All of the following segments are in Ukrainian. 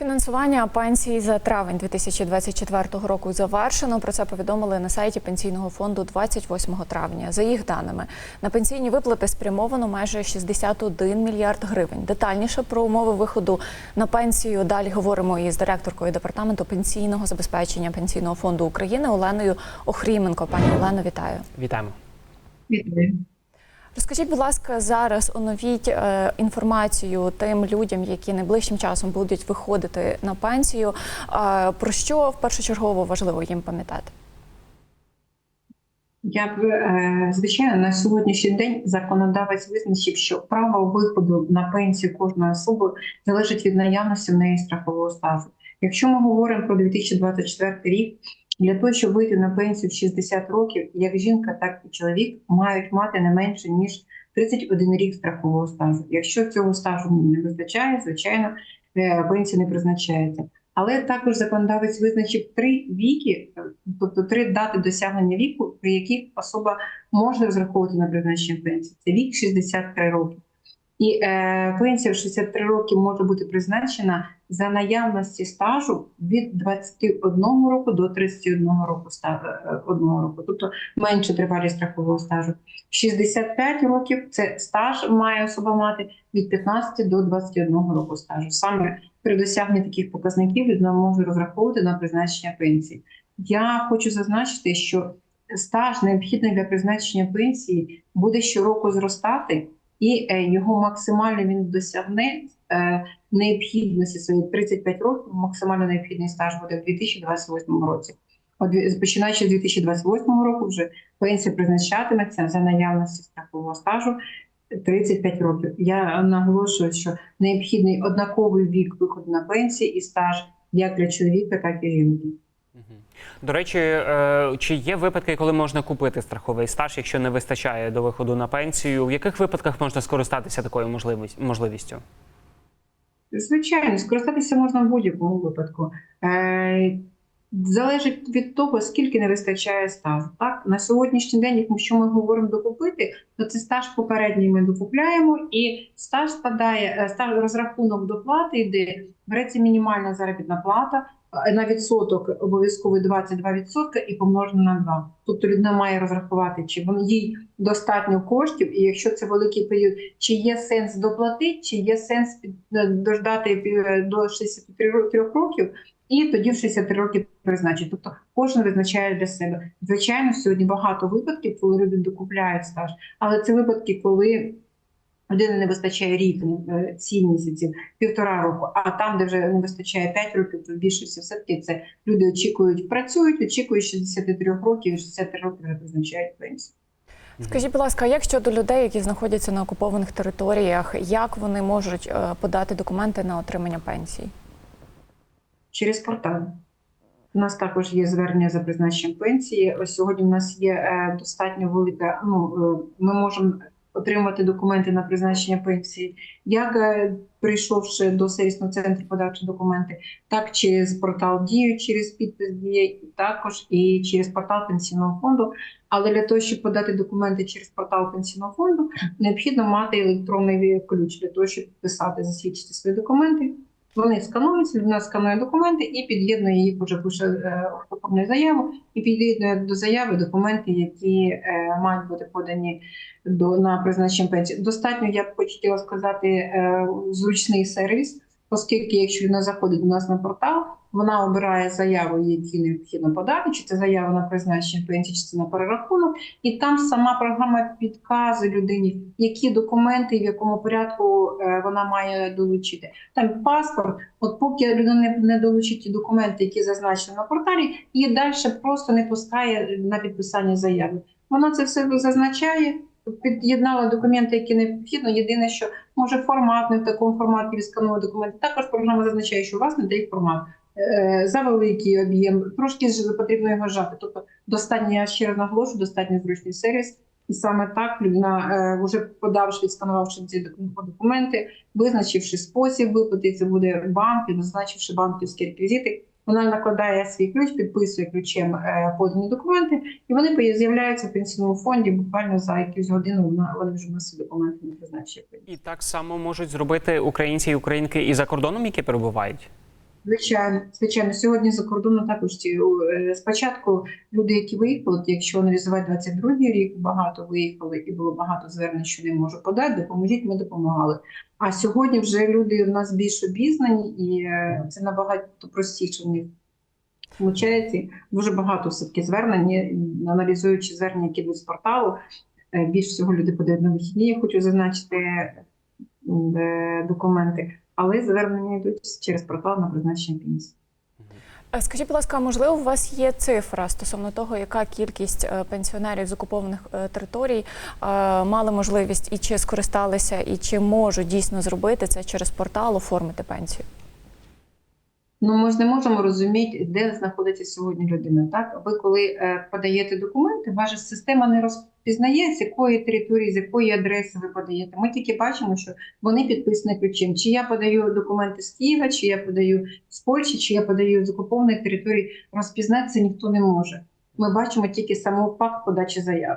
Фінансування пенсії за травень 2024 року завершено. Про це повідомили на сайті пенсійного фонду 28 травня. За їх даними, на пенсійні виплати спрямовано майже 61 мільярд гривень. Детальніше про умови виходу на пенсію далі говоримо із директоркою департаменту пенсійного забезпечення пенсійного фонду України Оленою Охріменко. Пані Олено, вітаю. Вітаємо. Вітаю. Розкажіть, будь ласка, зараз оновіть е, інформацію тим людям, які найближчим часом будуть виходити на пенсію. Е, про що в першочергово важливо їм пам'ятати? Я б е, звичайно на сьогоднішній день законодавець визначив, що право виходу на пенсію кожної особи залежить від наявності в неї страхового стажу. Якщо ми говоримо про 2024 рік, для того, щоб вийти на пенсію в 60 років, як жінка, так і чоловік мають мати не менше ніж 31 рік страхового стажу. Якщо цього стажу не вистачає, звичайно, е, пенсія не призначається. Але також законодавець визначив три віки, тобто три дати досягнення віку, при яких особа може розраховувати на призначення пенсії. Це вік 63 роки. І е, пенсія в 63 роки може бути призначена за наявності стажу від 21 року до 31 року ста- е, одного року, тобто менше тривалість страхового стажу. 65 років це стаж має особа мати від 15 до 21 року стажу. Саме при досягненні таких показників людина може розраховувати на призначення пенсії. Я хочу зазначити, що стаж необхідний для призначення пенсії буде щороку зростати, і е, його максимально він досягне е, необхідності своїх 35 років. Максимально необхідний стаж буде в 2028 році. От починаючи з 2028 року, вже пенсія призначатиметься за наявності страхового стажу 35 років. Я наголошую, що необхідний однаковий вік виходу на пенсії і стаж як для чоловіка, так і жінки. До речі, е, чи є випадки, коли можна купити страховий стаж, якщо не вистачає до виходу на пенсію? В яких випадках можна скористатися такою можливістю? Звичайно, скористатися можна в будь-якому випадку. Залежить від того, скільки не вистачає стажу. Так на сьогоднішній день, якщо ми говоримо докупити, то це стаж попередній ми докупляємо, і стаж складає е, стаж розрахунок доплати, йде береться мінімальна заробітна плата. е, На відсоток обов'язково 22% і помножено на 2. Тобто людина має розрахувати, чи їй достатньо коштів, і якщо це великий період, чи є сенс доплатити, чи є сенс е, дождати до 63 років, і тоді в 63 роки призначить. Тобто кожен визначає для себе. Звичайно, сьогодні багато випадків, коли люди докупляють стаж, але це випадки, коли людини не вистачає рік, е, сім місяців, півтора року, а там, де вже не вистачає 5 років, то в більшості все-таки це люди очікують, працюють, очікують 63 років, і 63 роки вже призначають пенсію. Скажіть, будь ласка, як щодо людей, які знаходяться на окупованих територіях, як вони можуть е, подати документи на отримання пенсій? Через портал. У нас також є звернення за призначенням пенсії. Ось сьогодні у нас є е, достатньо велика. Ну е, ми можемо отримати документи на призначення пенсії, як е, прийшовши до сервісного центру подачі документи, так через портал дію, через підпис дія, і також і через портал пенсійного фонду. Але для того, щоб подати документи через портал пенсійного фонду, необхідно мати електронний ключ для того, щоб підписати, засвідчити свої документи. Вони скануються, людина сканує документи і під'єднує їх, уже пише е, оформлює заяву і під'єднує до заяви документи, які е, мають бути подані до на призначення пенсії. Достатньо, я б хотіла сказати, е, зручний сервіс, оскільки якщо людина заходить до нас на портал, вона обирає заяву, які необхідно подати, чи це заява на призначення пенсії, чи це на перерахунок, і там сама програма підказує людині, які документи і в якому порядку е, вона має долучити. Там паспорт, от поки людина не, долучить ті документи, які зазначені на порталі, її далі просто не пускає на підписання заяви. Вона це все зазначає. Під'єднала документи, які необхідно. Єдине, що може формат не в такому форматі відсканує документи. Також програма зазначає, що у вас не дає формат. Е, За великий об'єм, трошки потрібно його жати. Тобто достатньо, раз наголошу, достатньо зручний сервіс. І саме так людина, е, вже подавши, відсканувавши ці док- документи, визначивши спосіб виплати, це буде банк, і зазначивши банківські реквізити, вона накладає свій ключ, підписує ключем е, подані документи, і вони з'являються в пенсійному фонді буквально за якусь годину. Вони вже внесли документи на призначення. І так само можуть зробити українці і українки і за кордоном, які перебувають. Звичайно, звичайно, сьогодні за кордоном також ті, е, спочатку люди, які виїхали, якщо аналізувати 22-й рік, багато виїхали і було багато звернень, що не можу подати, допоможіть, ми допомагали. А сьогодні вже люди в нас більш обізнані, і е, це набагато простіше в них. Виходить, дуже багато все-таки звернень, аналізуючи звернення, які йдуть з порталу, е, більш всього люди подають на вихідні, я хочу зазначити документи, але звернення йдуть через портал на призначення пенсії. Е, Скажіть, будь ласка, можливо, у вас є цифра стосовно того, яка кількість е, пенсіонерів з окупованих е, територій мали можливість і чи скористалися, і чи можуть дійсно зробити це через портал, оформити пенсію? Ну, ми ж не можемо розуміти, де знаходиться сьогодні людина. Так, ви коли е, подаєте документи, ваша система не розпізнає, з якої території, з якої адреси ви подаєте. Ми тільки бачимо, що вони підписані ключем. Чи я подаю документи з Києва, чи я подаю з Польщі, чи я подаю з окупованих територій, розпізнати це ніхто не може. Ми бачимо тільки самого факт подачі заяв.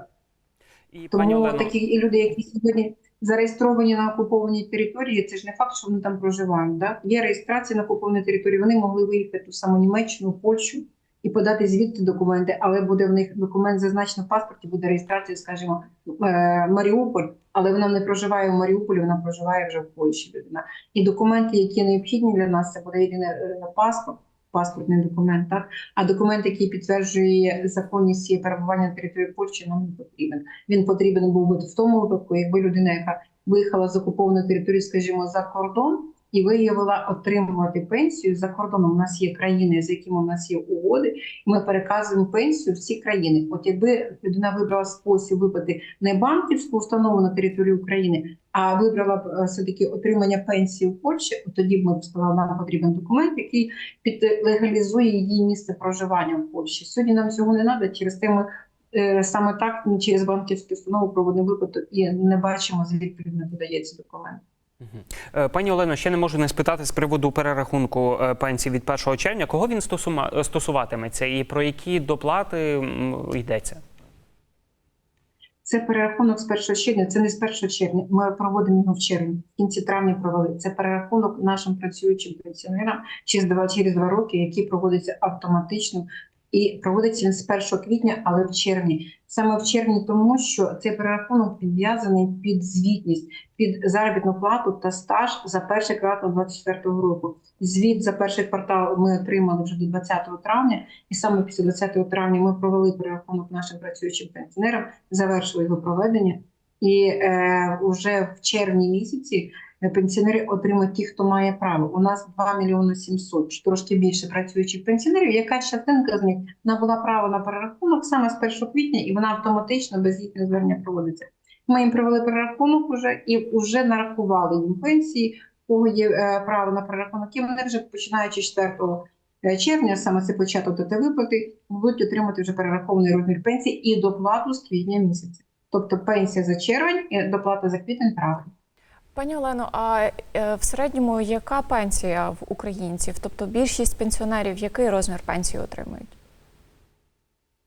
І пані Тому Олено, такі і люди, які сьогодні зареєстровані на окупованій території, це ж не факт, що вони там проживають. Да? Є реєстрація на окупованій території. Вони могли виїхати ту саму Німеччину, Польщу і подати звідти документи, але буде в них документ зазначено в паспорті, буде реєстрація, скажімо, е, Маріуполь, але вона не проживає в Маріуполі, вона проживає вже в Польщі. Людина. І документи, які необхідні для нас, це буде єдине е, паспорт. Паспортний документ, так а документ, який підтверджує законність її перебування на території Польщі, нам не потрібен. Він потрібен був би в тому випадку, якби людина, яка виїхала з окупованої території, скажімо, за кордон, і виявила отримувати пенсію за кордоном. У нас є країни, з якими у нас є угоди. Ми переказуємо пенсію в всі країни. От якби людина вибрала спосіб виплати не банківську установу на території України, а вибрала б е, все таки отримання пенсії в Польщі, тоді б ми б сказали, нам потрібен документ, який підлегалізує її місце проживання в Польщі. Сьогодні нам цього не треба, через те ми е, саме так через банківську установу проводимо виплату і не бачимо, звідки не подається документ. Е, Пані Олено, ще не можу не спитати з приводу перерахунку е, пенсій від 1 червня. Кого він е, стосуватиметься і про які доплати йдеться? Це перерахунок з 1 червня. Це не з 1 червня. Ми проводимо його в червні. В кінці травня провели. Це перерахунок нашим працюючим пенсіонерам через два через два роки, який проводиться автоматично. І проводиться він з 1 квітня, але в червні. Саме в червні, тому що цей перерахунок підв'язаний під звітність, під заробітну плату та стаж за перший квартал 2024 року. Звіт за перший квартал ми отримали вже до 20 травня, і саме після 20 травня ми провели перерахунок нашим працюючим пенсіонерам, завершили його проведення. І е, вже в червні місяці пенсіонери отримають ті, хто має право. У нас 2 мільйони 700, трошки більше працюючих пенсіонерів. Якась частинка з них набула право на перерахунок саме з 1 квітня, і вона автоматично без їхнього звернення проводиться. Ми їм провели перерахунок уже і вже нарахували їм пенсії, кого є е, право на перерахунок, і вони вже починаючи з 4 е, червня, саме це початок ДТ виплати, будуть отримати вже перерахований розмір пенсії і доплату з квітня місяця. Тобто пенсія за червень і доплата за квітень травень. Пані Олено, а е, в середньому яка пенсія в українців? Тобто більшість пенсіонерів який розмір пенсії отримують?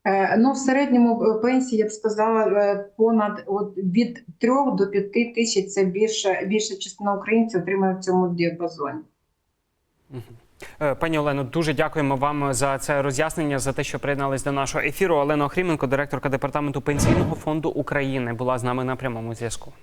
Е, Ну, в середньому е, пенсії, я б сказала, понад от, від 3 до 5 тисяч це більша, більша частина українців отримує в цьому діапазоні. Пані Олено, дуже дякуємо вам за це роз'яснення, за те, що приєднались до нашого ефіру. Олена Охріменко, директорка департаменту пенсійного фонду України, була з нами на прямому зв'язку.